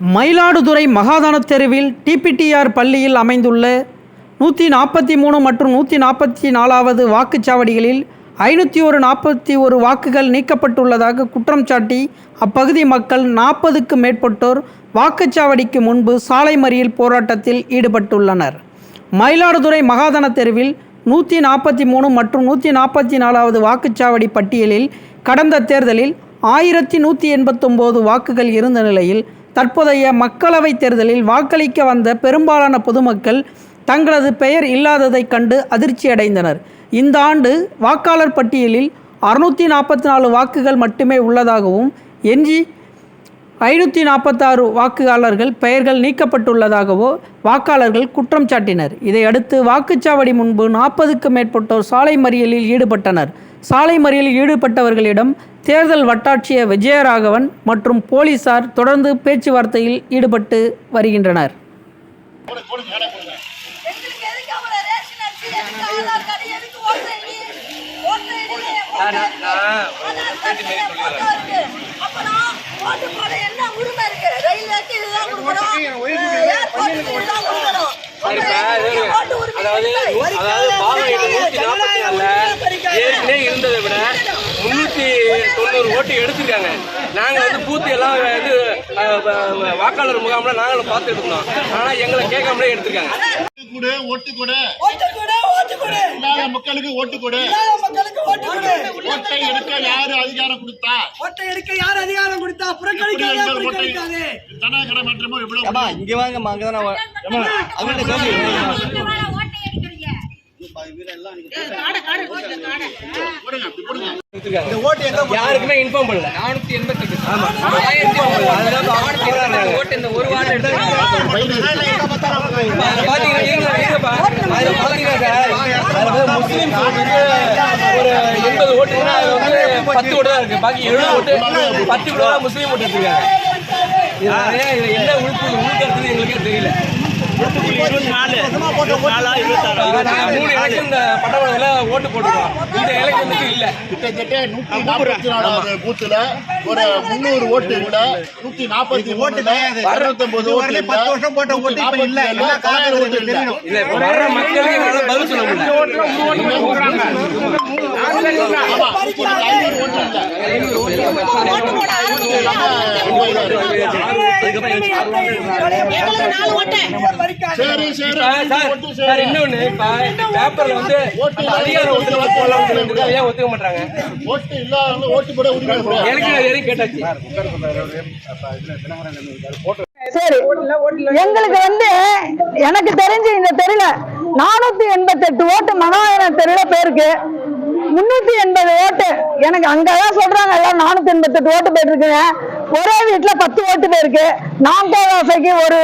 மயிலாடுதுறை மகாதான தெருவில் டிபிடிஆர் பள்ளியில் அமைந்துள்ள நூற்றி நாற்பத்தி மூணு மற்றும் நூற்றி நாற்பத்தி நாலாவது வாக்குச்சாவடிகளில் ஐநூற்றி ஒரு நாற்பத்தி ஒரு வாக்குகள் நீக்கப்பட்டுள்ளதாக குற்றம் சாட்டி அப்பகுதி மக்கள் நாற்பதுக்கும் மேற்பட்டோர் வாக்குச்சாவடிக்கு முன்பு சாலை மறியல் போராட்டத்தில் ஈடுபட்டுள்ளனர். மயிலாடுதுறை மகாதான தெருவில் நூற்றி நாற்பத்தி மூணு மற்றும் நூற்றி நாற்பத்தி நாலாவது வாக்குச்சாவடி பட்டியலில் கடந்த தேர்தலில் ஆயிரத்தி நூற்றி எண்பத்தொம்போது வாக்குகள் இருந்த நிலையில் தற்போதைய மக்களவைத் தேர்தலில் வாக்களிக்க வந்த பெரும்பாலான பொதுமக்கள் தங்களது பெயர் இல்லாததைக் கண்டு அதிர்ச்சியடைந்தனர். இந்த ஆண்டு வாக்காளர் பட்டியலில் அறுநூற்றி நாற்பத்தி நாலு வாக்குகள் மட்டுமே உள்ளதாகவும் எஞ்சி ஐநூற்றி நாற்பத்தாறு வாக்காளர்கள் பெயர்கள் நீக்கப்பட்டுள்ளதாகவோ வாக்காளர்கள் குற்றம் சாட்டினர். இதையடுத்து வாக்குச்சாவடி முன்பு நாற்பதுக்கும் மேற்பட்டோர் சாலை மறியலில் ஈடுபட்டனர். சாலை மறியலில் ஈடுபட்டவர்களிடம் தேர்தல் வட்டாட்சியர் விஜயராகவன் மற்றும் போலீசார் தொடர்ந்து பேச்சுவார்த்தையில் ஈடுபட்டு வருகின்றனர் அதாவது அதாவது பாவையில நூத்தி நாற்பத்தி நாலுல தொண்ணூறு ஓட்டு எடுத்திருக்காங்க. நாங்க வந்து பூத்து எல்லாம் இது வாக்காளர் முகாம்ல நாங்களும் பார்த்துட்டு இருந்தோம் ஆனா எங்களை கேட்காமலே எடுத்திருக்காங்க. ஓட்டு கொடு ஓட்டு கொடு. ஓட்டு கொடு, ஓட்டு கொடு. இல்லாத மக்களுக்கு ஓட்டு கொடு. ஓட்டு கொடு. ஓட்டை எடுக்க யாரு அதிகாரம் கொடுத்தா? ஓட்டை எடுக்க யார் அதிகாரம் கொடுத்தா? புறக்கணிக்காதே புறக்கணிக்காதே. ஜனநாயக மாற்றமோ எவ்வளவு இங்க வாங்க போடுங்க யாருக்குமே இன்ஃபார்ம் பண்ணல. நானூத்தி எண்பத்தி ஆமா நானூத்தி இருபது ஓட்டு இந்த ஒரு வார்டு பாத்தீங்கன்னா ஒரு எண்பது ஓட்டுன்னா அதுல வந்து பத்து ஓட்டு தான் இருக்கு பாக்கி எழுபது ஓட்டு பத்து கூட முஸ்லீம் ஓட்டு எடுத்திருக்காங்க என்ன உழுப்பு உழுக்கிறது எங்களுக்கே தெரியல நாங்க மூணு எலெக்ஷன் இந்த பட்டமளில ஓட்டு போட்டுருக்கோம் இந்த எலெக்ஷனுக்கு இல்ல. கிட்டத்தட்ட நூத்தி நாற்பத்தி நாலாவது பூத்துல ஒரு முந்நூறு ஓட்டு இல்ல நூத்தி நாற்பத்தி ஓட்டுல அறுநூத்தொன்பது ஓட்டு பத்து வருஷம் போட்ட ஓட்டு இப்ப இல்ல. தொள்ளாயிரம் ஓட்டு இல்ல. இல்ல இப்ப வர்ற மக்களுக்கு என்னால பதில் சொல்ல முடியல. ஆமா. இப்ப ஐநூறு ஓட்டு இல்ல. சரி சரி சார், இன்னொன்னு பேப்பர்ல வந்து அதிகாரம் ஒத்துக்க ஒத்துக்க மாட்டாங்க ஓட்டு ஓட்டு போட எனக்கு கேட்டாச்சு சரி எங்களுக்கு வந்து எனக்கு தெரிஞ்சு இந்த தெருல நானூத்தி எண்பத்தி எட்டு ஓட்டு மகாயன தெருல பேருக்கு முன்னூத்தி எண்பது ஓட்டு. எனக்கு அங்கதான் சொல்றாங்க எல்லாம் நானூத்தி எண்பத்தி எட்டு ஓட்டு போயிருக்குங்க ஒரே வீட்டுல பத்து ஓட்டு போயிருக்கு. நான்காவாசைக்கு ஒரு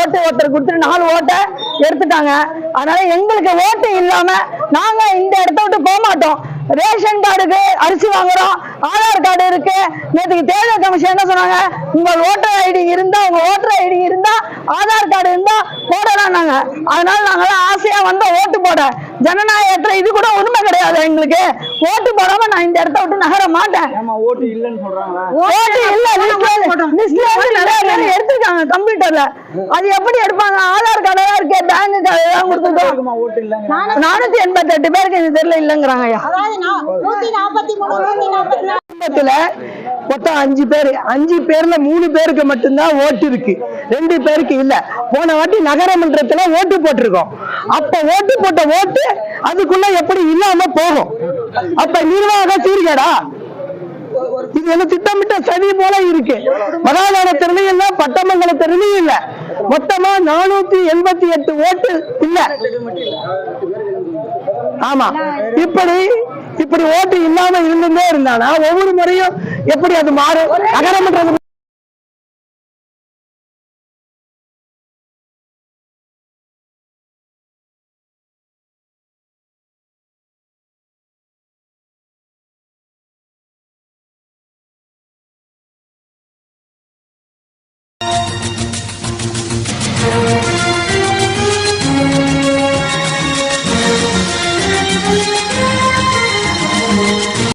ஓட்டு ஒருத்தர் கொடுத்துட்டு நாலு ஓட்டை எடுத்துட்டாங்க. அதனால எங்களுக்கு ஓட்டு இல்லாம நாங்க இந்த இடத்த விட்டு போக மாட்டோம். ரேஷன் கார்டுக்கு அரிசி வாங்குறோம் ஆதார் கார்டு இருக்கு. நேற்றுக்கு தேர்தல் கமிஷன் என்ன சொன்னாங்க? உங்கள் ஓட்டர் ஐடி இருந்தா உங்க ஓட்டர் ஐடி இருந்தா ஆதார் கார்டு நாங்க அதனால நாங்களாம் ஆசையா வந்தோம் ஓட்டு போட. ஜனநாயகத்துல இது கூட உரிமை கிடையாது எங்களுக்கு. ஓட்டு போடாம நான் இந்த இடத்த விட்டு நகர மாட்டேன். ஓட்டு வந்து எடுத்திருக்காங்க கம்ப்யூட்டர்ல. அது எப்படி எடுப்பாங்க? ஆதார் கார்டு எல்லாம் இருக்கு பேங்க் கார்டு எல்லாம் கொடுத்துருக்கோம் நானூத்தி எண்பத்தி எட்டு பேருக்கு இந்த தெரியல இல்லைங்கிறாங்க ஐயா. மொத்தம் அஞ்சு பேர். அஞ்சு பேர்ல மூணு பேருக்கு மட்டும்தான் ஓட்டு இருக்கு. ரெண்டு பேருக்கு இல்ல. போன வாட்டி நகரமன்றத்துல ஓட்டு போட்டிருக்கோம். அப்ப ஓட்டு போட்ட ஓட்டு அதுக்குள்ள எப்படி இல்லாம போகும்? அப்ப நிர்வாக சீர்கேடா? இது வந்து திட்டமிட்ட சதி போல இருக்கு. மகாதான இல்ல பட்டமங்கல இல்லை. மொத்தமா நானூத்தி எண்பத்தி எட்டு ஓட்டு இல்ல. ஆமா. இப்படி இப்படி ஓட்டு இல்லாம இருந்துட்டே இருந்தானா ஒவ்வொரு முறையும் எப்படி அது மாறும்? நகரமன்றது